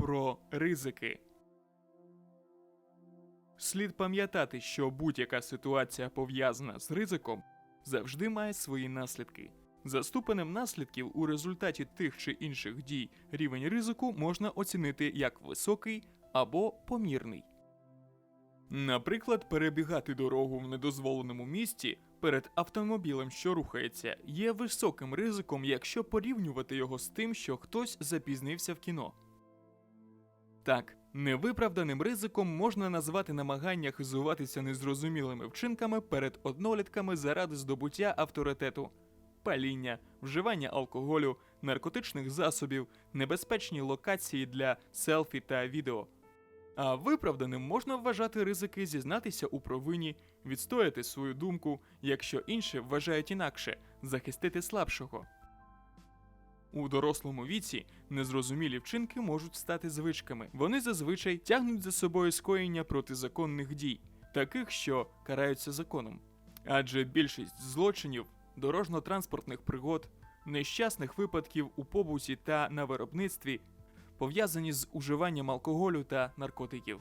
про ризики. Слід пам'ятати, що будь-яка ситуація пов'язана з ризиком завжди має свої наслідки. За ступенем наслідків у результаті тих чи інших дій рівень ризику можна оцінити як високий або помірний. Наприклад, перебігати дорогу в недозволеному місці перед автомобілем, що рухається, є високим ризиком, якщо порівнювати його з тим, що хтось запізнився в кіно. Так, невиправданим ризиком можна назвати намагання хизуватися незрозумілими вчинками перед однолітками заради здобуття авторитету, паління, вживання алкоголю, наркотичних засобів, небезпечні локації для селфі та відео. А виправданим можна вважати ризики зізнатися у провині, відстояти свою думку, якщо інші вважають інакше, захистити слабшого. У дорослому віці незрозумілі вчинки можуть стати звичками. Вони зазвичай тягнуть за собою скоєння протизаконних дій, таких, що караються законом. Адже більшість злочинів, дорожньо-транспортних пригод, нещасних випадків у побуті та на виробництві пов'язані з уживанням алкоголю та наркотиків.